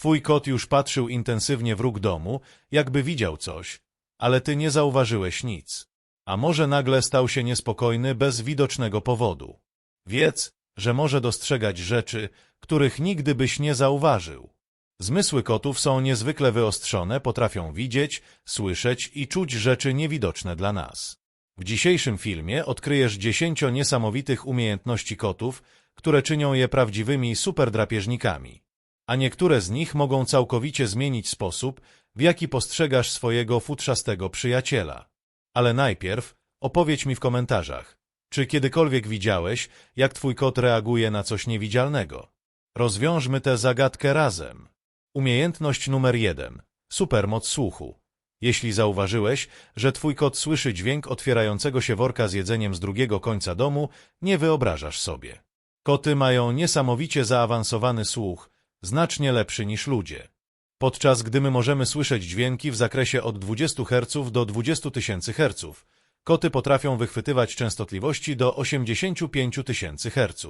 Twój kot już patrzył intensywnie w róg domu, jakby widział coś, ale ty nie zauważyłeś nic. A może nagle stał się niespokojny bez widocznego powodu. Wiedz, że może dostrzegać rzeczy, których nigdy byś nie zauważył. Zmysły kotów są niezwykle wyostrzone, potrafią widzieć, słyszeć i czuć rzeczy niewidoczne dla nas. W dzisiejszym filmie odkryjesz dziesięcio niesamowitych umiejętności kotów, które czynią je prawdziwymi superdrapieżnikami. A niektóre z nich mogą całkowicie zmienić sposób, w jaki postrzegasz swojego futrzastego przyjaciela. Ale najpierw opowiedz mi w komentarzach, czy kiedykolwiek widziałeś, jak twój kot reaguje na coś niewidzialnego? Rozwiążmy tę zagadkę razem. Umiejętność numer jeden. Supermoc słuchu. Jeśli zauważyłeś, że twój kot słyszy dźwięk otwierającego się worka z jedzeniem z drugiego końca domu, nie wyobrażasz sobie. Koty mają niesamowicie zaawansowany słuch, znacznie lepszy niż ludzie. Podczas gdy my możemy słyszeć dźwięki w zakresie od 20 Hz do 20 tysięcy Hz, koty potrafią wychwytywać częstotliwości do 85 tysięcy Hz.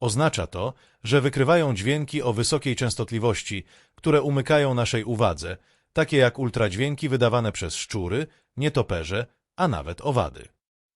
Oznacza to, że wykrywają dźwięki o wysokiej częstotliwości, które umykają naszej uwadze, takie jak ultradźwięki wydawane przez szczury, nietoperze, a nawet owady.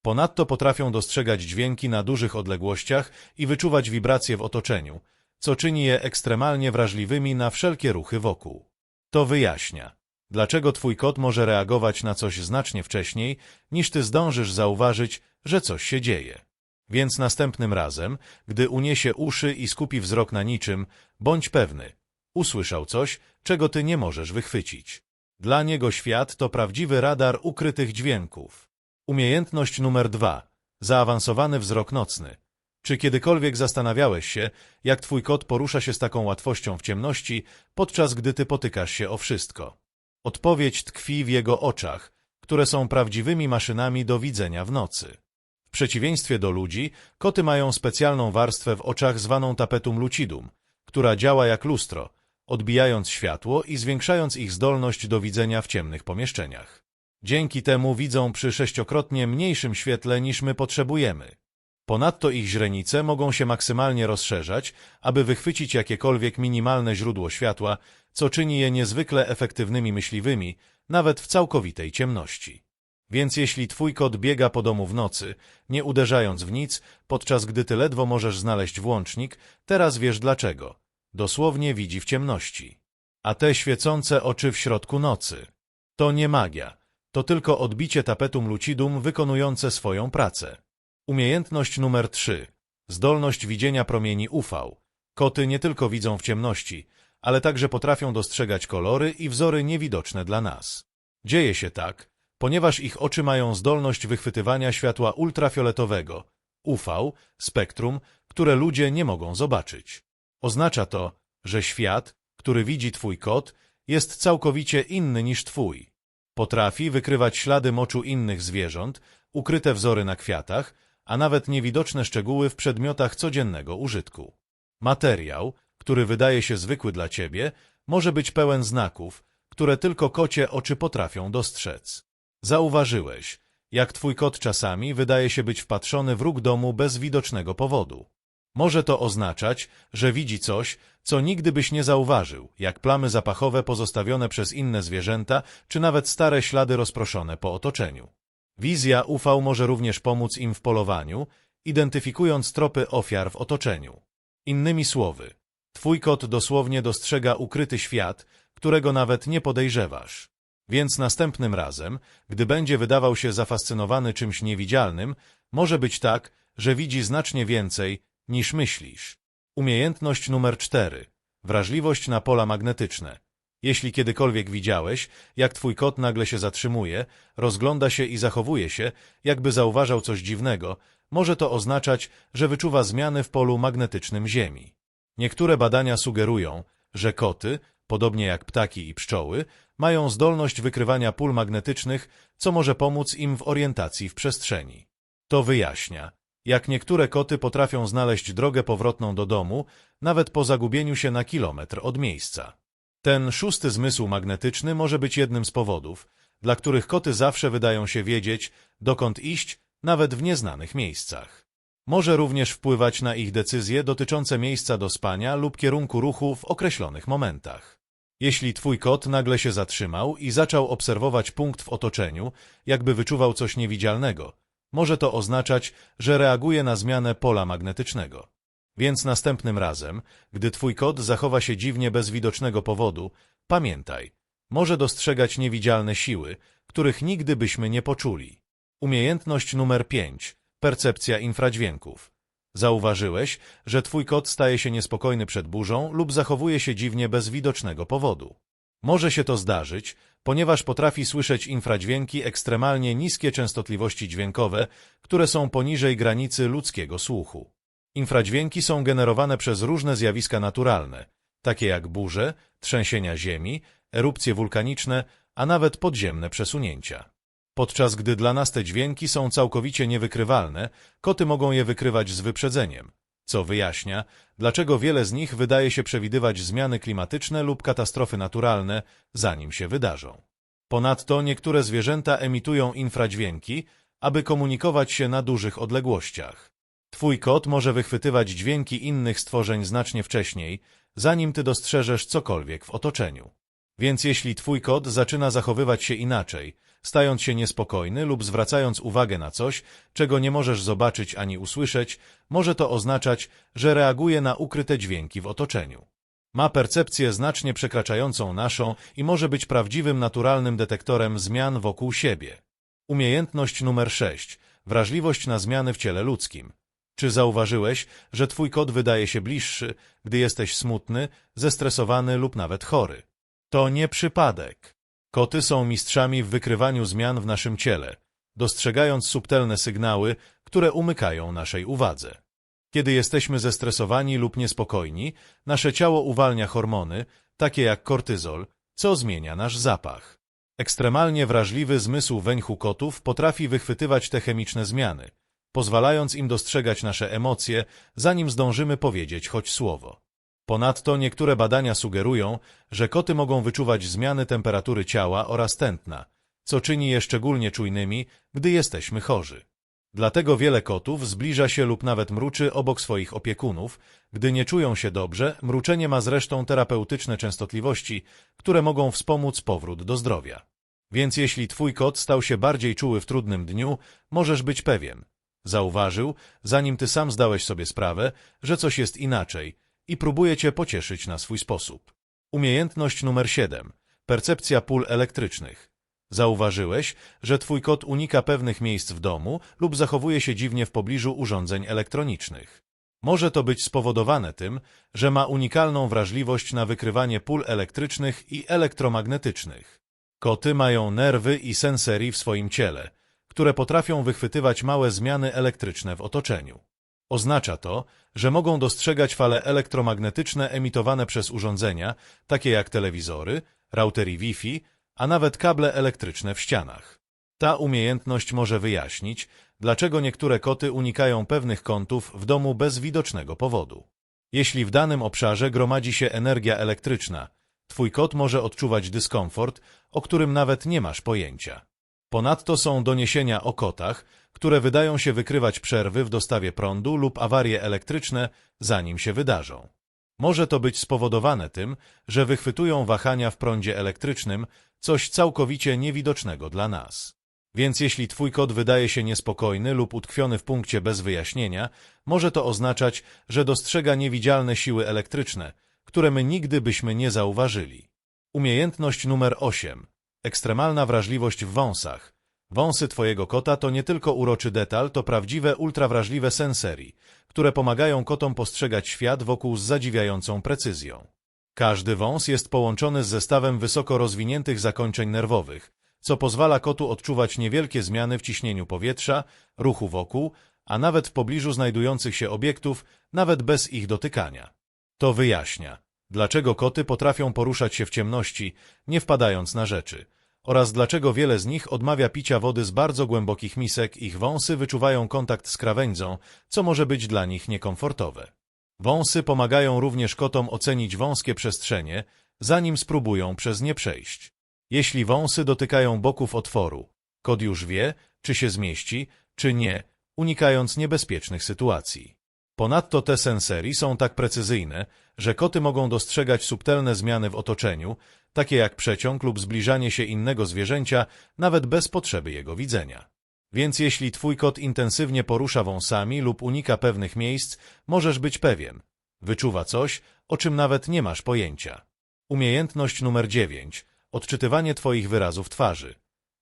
Ponadto potrafią dostrzegać dźwięki na dużych odległościach i wyczuwać wibracje w otoczeniu, co czyni je ekstremalnie wrażliwymi na wszelkie ruchy wokół. To wyjaśnia, dlaczego twój kot może reagować na coś znacznie wcześniej, niż ty zdążysz zauważyć, że coś się dzieje. Więc następnym razem, gdy uniesie uszy i skupi wzrok na niczym, bądź pewny, usłyszał coś, czego ty nie możesz wychwycić. Dla niego świat to prawdziwy radar ukrytych dźwięków. Umiejętność numer dwa. Zaawansowany wzrok nocny. Czy kiedykolwiek zastanawiałeś się, jak twój kot porusza się z taką łatwością w ciemności, podczas gdy ty potykasz się o wszystko? Odpowiedź tkwi w jego oczach, które są prawdziwymi maszynami do widzenia w nocy. W przeciwieństwie do ludzi, koty mają specjalną warstwę w oczach zwaną tapetum lucidum, która działa jak lustro, odbijając światło i zwiększając ich zdolność do widzenia w ciemnych pomieszczeniach. Dzięki temu widzą przy sześciokrotnie mniejszym świetle niż my potrzebujemy. Ponadto ich źrenice mogą się maksymalnie rozszerzać, aby wychwycić jakiekolwiek minimalne źródło światła, co czyni je niezwykle efektywnymi myśliwymi, nawet w całkowitej ciemności. Więc jeśli twój kot biega po domu w nocy, nie uderzając w nic, podczas gdy ty ledwo możesz znaleźć włącznik, teraz wiesz dlaczego. Dosłownie widzi w ciemności. A te świecące oczy w środku nocy. To nie magia. To tylko odbicie tapetum lucidum wykonujące swoją pracę. Umiejętność numer 3. Zdolność widzenia promieni UV. Koty nie tylko widzą w ciemności, ale także potrafią dostrzegać kolory i wzory niewidoczne dla nas. Dzieje się tak, ponieważ ich oczy mają zdolność wychwytywania światła ultrafioletowego, UV, spektrum, które ludzie nie mogą zobaczyć. Oznacza to, że świat, który widzi twój kot, jest całkowicie inny niż twój. Potrafi wykrywać ślady moczu innych zwierząt, ukryte wzory na kwiatach, a nawet niewidoczne szczegóły w przedmiotach codziennego użytku. Materiał, który wydaje się zwykły dla ciebie, może być pełen znaków, które tylko kocie oczy potrafią dostrzec. Zauważyłeś, jak twój kot czasami wydaje się być wpatrzony w róg domu bez widocznego powodu. Może to oznaczać, że widzi coś, co nigdy byś nie zauważył, jak plamy zapachowe pozostawione przez inne zwierzęta, czy nawet stare ślady rozproszone po otoczeniu. Wizja UV może również pomóc im w polowaniu, identyfikując tropy ofiar w otoczeniu. Innymi słowy, twój kot dosłownie dostrzega ukryty świat, którego nawet nie podejrzewasz. Więc następnym razem, gdy będzie wydawał się zafascynowany czymś niewidzialnym, może być tak, że widzi znacznie więcej, niż myślisz. Umiejętność numer 4. Wrażliwość na pola magnetyczne. Jeśli kiedykolwiek widziałeś, jak twój kot nagle się zatrzymuje, rozgląda się i zachowuje się, jakby zauważał coś dziwnego, może to oznaczać, że wyczuwa zmiany w polu magnetycznym Ziemi. Niektóre badania sugerują, że koty, podobnie jak ptaki i pszczoły, mają zdolność wykrywania pól magnetycznych, co może pomóc im w orientacji w przestrzeni. To wyjaśnia, jak niektóre koty potrafią znaleźć drogę powrotną do domu, nawet po zagubieniu się na kilometr od miejsca. Ten szósty zmysł magnetyczny może być jednym z powodów, dla których koty zawsze wydają się wiedzieć, dokąd iść, nawet w nieznanych miejscach. Może również wpływać na ich decyzje dotyczące miejsca do spania lub kierunku ruchu w określonych momentach. Jeśli twój kot nagle się zatrzymał i zaczął obserwować punkt w otoczeniu, jakby wyczuwał coś niewidzialnego, może to oznaczać, że reaguje na zmianę pola magnetycznego. Więc następnym razem, gdy twój kot zachowa się dziwnie bez widocznego powodu, pamiętaj, może dostrzegać niewidzialne siły, których nigdy byśmy nie poczuli. Umiejętność numer 5. Percepcja infradźwięków. Zauważyłeś, że twój kot staje się niespokojny przed burzą lub zachowuje się dziwnie bez widocznego powodu. Może się to zdarzyć, ponieważ potrafi słyszeć infradźwięki ekstremalnie niskie częstotliwości dźwiękowe, które są poniżej granicy ludzkiego słuchu. Infradźwięki są generowane przez różne zjawiska naturalne, takie jak burze, trzęsienia ziemi, erupcje wulkaniczne, a nawet podziemne przesunięcia. Podczas gdy dla nas te dźwięki są całkowicie niewykrywalne, koty mogą je wykrywać z wyprzedzeniem, co wyjaśnia, dlaczego wiele z nich wydaje się przewidywać zmiany klimatyczne lub katastrofy naturalne, zanim się wydarzą. Ponadto niektóre zwierzęta emitują infradźwięki, aby komunikować się na dużych odległościach. Twój kot może wychwytywać dźwięki innych stworzeń znacznie wcześniej, zanim ty dostrzeżesz cokolwiek w otoczeniu. Więc jeśli twój kot zaczyna zachowywać się inaczej, stając się niespokojny lub zwracając uwagę na coś, czego nie możesz zobaczyć ani usłyszeć, może to oznaczać, że reaguje na ukryte dźwięki w otoczeniu. Ma percepcję znacznie przekraczającą naszą i może być prawdziwym naturalnym detektorem zmian wokół siebie. Umiejętność numer 6. Wrażliwość na zmiany w ciele ludzkim. Czy zauważyłeś, że twój kot wydaje się bliższy, gdy jesteś smutny, zestresowany lub nawet chory? To nie przypadek. Koty są mistrzami w wykrywaniu zmian w naszym ciele, dostrzegając subtelne sygnały, które umykają naszej uwadze. Kiedy jesteśmy zestresowani lub niespokojni, nasze ciało uwalnia hormony, takie jak kortyzol, co zmienia nasz zapach. Ekstremalnie wrażliwy zmysł węchu kotów potrafi wychwytywać te chemiczne zmiany, pozwalając im dostrzegać nasze emocje, zanim zdążymy powiedzieć choć słowo. Ponadto niektóre badania sugerują, że koty mogą wyczuwać zmiany temperatury ciała oraz tętna, co czyni je szczególnie czujnymi, gdy jesteśmy chorzy. Dlatego wiele kotów zbliża się lub nawet mruczy obok swoich opiekunów. Gdy nie czują się dobrze, mruczenie ma zresztą terapeutyczne częstotliwości, które mogą wspomóc powrót do zdrowia. Więc jeśli twój kot stał się bardziej czuły w trudnym dniu, możesz być pewien. Zauważył, zanim ty sam zdałeś sobie sprawę, że coś jest inaczej i próbuje cię pocieszyć na swój sposób. Umiejętność numer 7. Percepcja pól elektrycznych. Zauważyłeś, że twój kot unika pewnych miejsc w domu lub zachowuje się dziwnie w pobliżu urządzeń elektronicznych. Może to być spowodowane tym, że ma unikalną wrażliwość na wykrywanie pól elektrycznych i elektromagnetycznych. Koty mają nerwy i sensery w swoim ciele, które potrafią wychwytywać małe zmiany elektryczne w otoczeniu. Oznacza to, że mogą dostrzegać fale elektromagnetyczne emitowane przez urządzenia, takie jak telewizory, routery Wi-Fi, a nawet kable elektryczne w ścianach. Ta umiejętność może wyjaśnić, dlaczego niektóre koty unikają pewnych kątów w domu bez widocznego powodu. Jeśli w danym obszarze gromadzi się energia elektryczna, twój kot może odczuwać dyskomfort, o którym nawet nie masz pojęcia. Ponadto są doniesienia o kotach, które wydają się wykrywać przerwy w dostawie prądu lub awarie elektryczne, zanim się wydarzą. Może to być spowodowane tym, że wychwytują wahania w prądzie elektrycznym, coś całkowicie niewidocznego dla nas. Więc jeśli twój kot wydaje się niespokojny lub utkwiony w punkcie bez wyjaśnienia, może to oznaczać, że dostrzega niewidzialne siły elektryczne, które my nigdy byśmy nie zauważyli. Umiejętność numer 8. Ekstremalna wrażliwość w wąsach. Wąsy twojego kota to nie tylko uroczy detal, to prawdziwe ultrawrażliwe sensery, które pomagają kotom postrzegać świat wokół z zadziwiającą precyzją. Każdy wąs jest połączony z zestawem wysoko rozwiniętych zakończeń nerwowych, co pozwala kotu odczuwać niewielkie zmiany w ciśnieniu powietrza, ruchu wokół, a nawet w pobliżu znajdujących się obiektów, nawet bez ich dotykania. To wyjaśnia, dlaczego koty potrafią poruszać się w ciemności, nie wpadając na rzeczy, oraz dlaczego wiele z nich odmawia picia wody z bardzo głębokich misek, ich wąsy wyczuwają kontakt z krawędzią, co może być dla nich niekomfortowe. Wąsy pomagają również kotom ocenić wąskie przestrzenie, zanim spróbują przez nie przejść. Jeśli wąsy dotykają boków otworu, kot już wie, czy się zmieści, czy nie, unikając niebezpiecznych sytuacji. Ponadto te sensery są tak precyzyjne, że koty mogą dostrzegać subtelne zmiany w otoczeniu, takie jak przeciąg lub zbliżanie się innego zwierzęcia, nawet bez potrzeby jego widzenia. Więc jeśli twój kot intensywnie porusza wąsami lub unika pewnych miejsc, możesz być pewien. Wyczuwa coś, o czym nawet nie masz pojęcia. Umiejętność numer 9. Odczytywanie twoich wyrazów twarzy.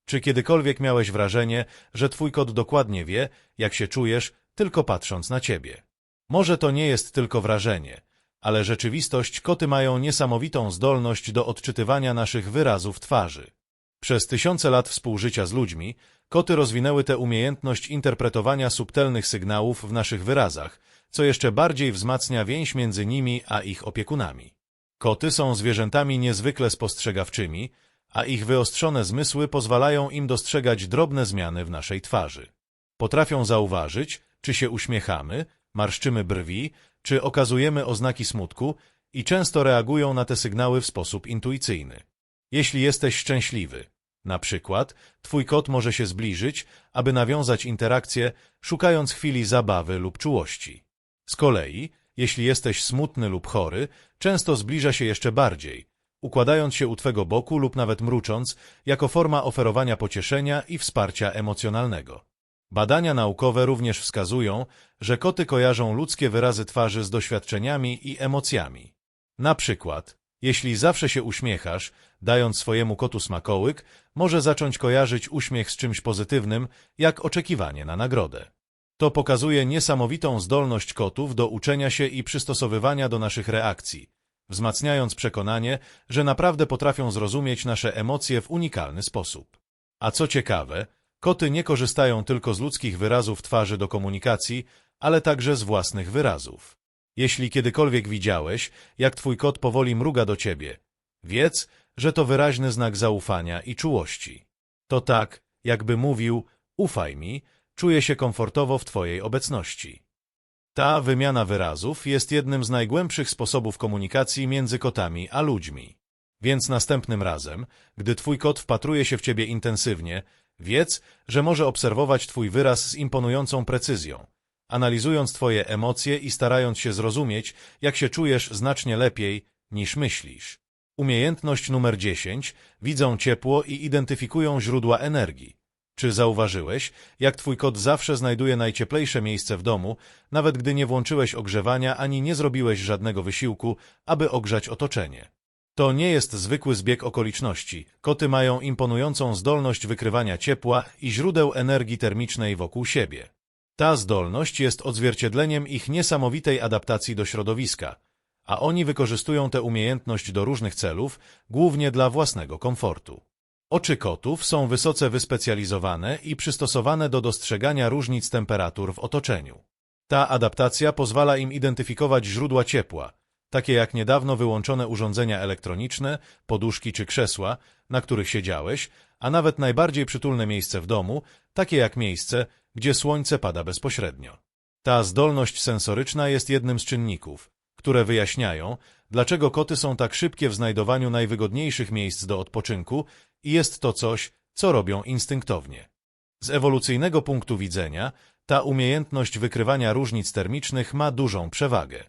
Czy kiedykolwiek miałeś wrażenie, że twój kot dokładnie wie, jak się czujesz, tylko patrząc na ciebie? Może to nie jest tylko wrażenie, ale rzeczywistość koty mają niesamowitą zdolność do odczytywania naszych wyrazów twarzy. Przez tysiące lat współżycia z ludźmi, koty rozwinęły tę umiejętność interpretowania subtelnych sygnałów w naszych wyrazach, co jeszcze bardziej wzmacnia więź między nimi a ich opiekunami. Koty są zwierzętami niezwykle spostrzegawczymi, a ich wyostrzone zmysły pozwalają im dostrzegać drobne zmiany w naszej twarzy. Potrafią zauważyć, czy się uśmiechamy, marszczymy brwi, czy okazujemy oznaki smutku i często reagują na te sygnały w sposób intuicyjny. Jeśli jesteś szczęśliwy, na przykład, twój kot może się zbliżyć, aby nawiązać interakcję, szukając chwili zabawy lub czułości. Z kolei, jeśli jesteś smutny lub chory, często zbliża się jeszcze bardziej, układając się u twego boku lub nawet mrucząc, jako forma oferowania pocieszenia i wsparcia emocjonalnego. Badania naukowe również wskazują, że koty kojarzą ludzkie wyrazy twarzy z doświadczeniami i emocjami. Na przykład, jeśli zawsze się uśmiechasz, dając swojemu kotu smakołyk, może zacząć kojarzyć uśmiech z czymś pozytywnym, jak oczekiwanie na nagrodę. To pokazuje niesamowitą zdolność kotów do uczenia się i przystosowywania do naszych reakcji, wzmacniając przekonanie, że naprawdę potrafią zrozumieć nasze emocje w unikalny sposób. A co ciekawe, koty nie korzystają tylko z ludzkich wyrazów twarzy do komunikacji, ale także z własnych wyrazów. Jeśli kiedykolwiek widziałeś, jak twój kot powoli mruga do ciebie, wiedz, że to wyraźny znak zaufania i czułości. To tak, jakby mówił, ufaj mi, czuję się komfortowo w twojej obecności. Ta wymiana wyrazów jest jednym z najgłębszych sposobów komunikacji między kotami a ludźmi. Więc następnym razem, gdy twój kot wpatruje się w ciebie intensywnie, wiedz, że może obserwować twój wyraz z imponującą precyzją, analizując twoje emocje i starając się zrozumieć, jak się czujesz znacznie lepiej niż myślisz. Umiejętność numer 10. Widzą ciepło i identyfikują źródła energii. Czy zauważyłeś, jak twój kot zawsze znajduje najcieplejsze miejsce w domu, nawet gdy nie włączyłeś ogrzewania ani nie zrobiłeś żadnego wysiłku, aby ogrzać otoczenie? To nie jest zwykły zbieg okoliczności. Koty mają imponującą zdolność wykrywania ciepła i źródeł energii termicznej wokół siebie. Ta zdolność jest odzwierciedleniem ich niesamowitej adaptacji do środowiska, a oni wykorzystują tę umiejętność do różnych celów, głównie dla własnego komfortu. Oczy kotów są wysoce wyspecjalizowane i przystosowane do dostrzegania różnic temperatur w otoczeniu. Ta adaptacja pozwala im identyfikować źródła ciepła, takie jak niedawno wyłączone urządzenia elektroniczne, poduszki czy krzesła, na których siedziałeś, a nawet najbardziej przytulne miejsce w domu, takie jak miejsce, gdzie słońce pada bezpośrednio. Ta zdolność sensoryczna jest jednym z czynników, które wyjaśniają, dlaczego koty są tak szybkie w znajdowaniu najwygodniejszych miejsc do odpoczynku i jest to coś, co robią instynktownie. Z ewolucyjnego punktu widzenia ta umiejętność wykrywania różnic termicznych ma dużą przewagę.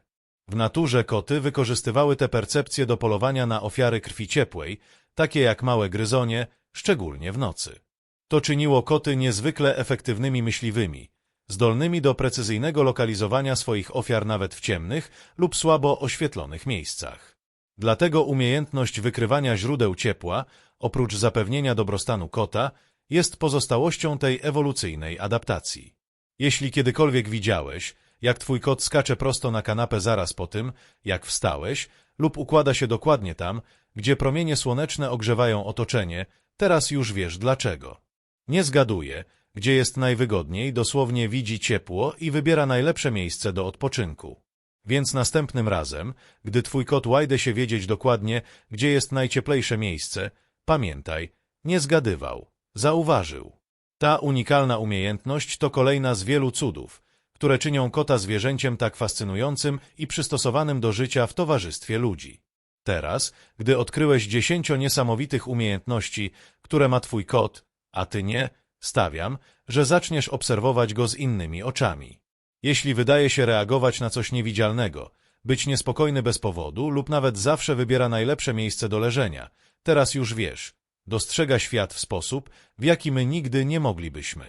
W naturze koty wykorzystywały te percepcje do polowania na ofiary krwi ciepłej, takie jak małe gryzonie, szczególnie w nocy. To czyniło koty niezwykle efektywnymi myśliwymi, zdolnymi do precyzyjnego lokalizowania swoich ofiar nawet w ciemnych lub słabo oświetlonych miejscach. Dlatego umiejętność wykrywania źródeł ciepła, oprócz zapewnienia dobrostanu kota, jest pozostałością tej ewolucyjnej adaptacji. Jeśli kiedykolwiek widziałeś, jak twój kot skacze prosto na kanapę zaraz po tym, jak wstałeś, lub układa się dokładnie tam, gdzie promienie słoneczne ogrzewają otoczenie, teraz już wiesz dlaczego. Nie zgaduję, gdzie jest najwygodniej, dosłownie widzi ciepło i wybiera najlepsze miejsce do odpoczynku. Więc następnym razem, gdy twój kot łajde się wiedzieć dokładnie, gdzie jest najcieplejsze miejsce, pamiętaj, nie zgadywał, zauważył. Ta unikalna umiejętność to kolejna z wielu cudów, które czynią kota zwierzęciem tak fascynującym i przystosowanym do życia w towarzystwie ludzi. Teraz, gdy odkryłeś dziesięcio niesamowitych umiejętności, które ma twój kot, a ty nie, stawiam, że zaczniesz obserwować go z innymi oczami. Jeśli wydaje się reagować na coś niewidzialnego, być niespokojny bez powodu lub nawet zawsze wybiera najlepsze miejsce do leżenia, teraz już wiesz, dostrzega świat w sposób, w jaki my nigdy nie moglibyśmy.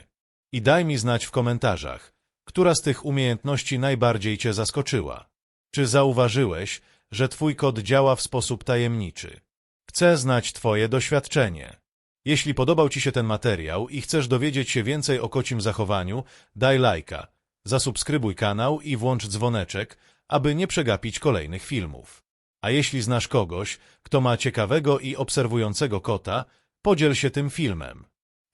I daj mi znać w komentarzach, która z tych umiejętności najbardziej cię zaskoczyła. Czy zauważyłeś, że twój kod działa w sposób tajemniczy? Chcę znać twoje doświadczenie. Jeśli podobał ci się ten materiał i chcesz dowiedzieć się więcej o kocim zachowaniu, daj lajka, zasubskrybuj kanał i włącz dzwoneczek, aby nie przegapić kolejnych filmów. A jeśli znasz kogoś, kto ma ciekawego i obserwującego kota, podziel się tym filmem.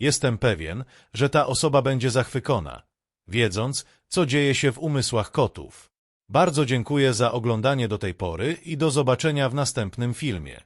Jestem pewien, że ta osoba będzie zachwycona, wiedząc, co dzieje się w umysłach kotów. Bardzo dziękuję za oglądanie do tej pory i do zobaczenia w następnym filmie.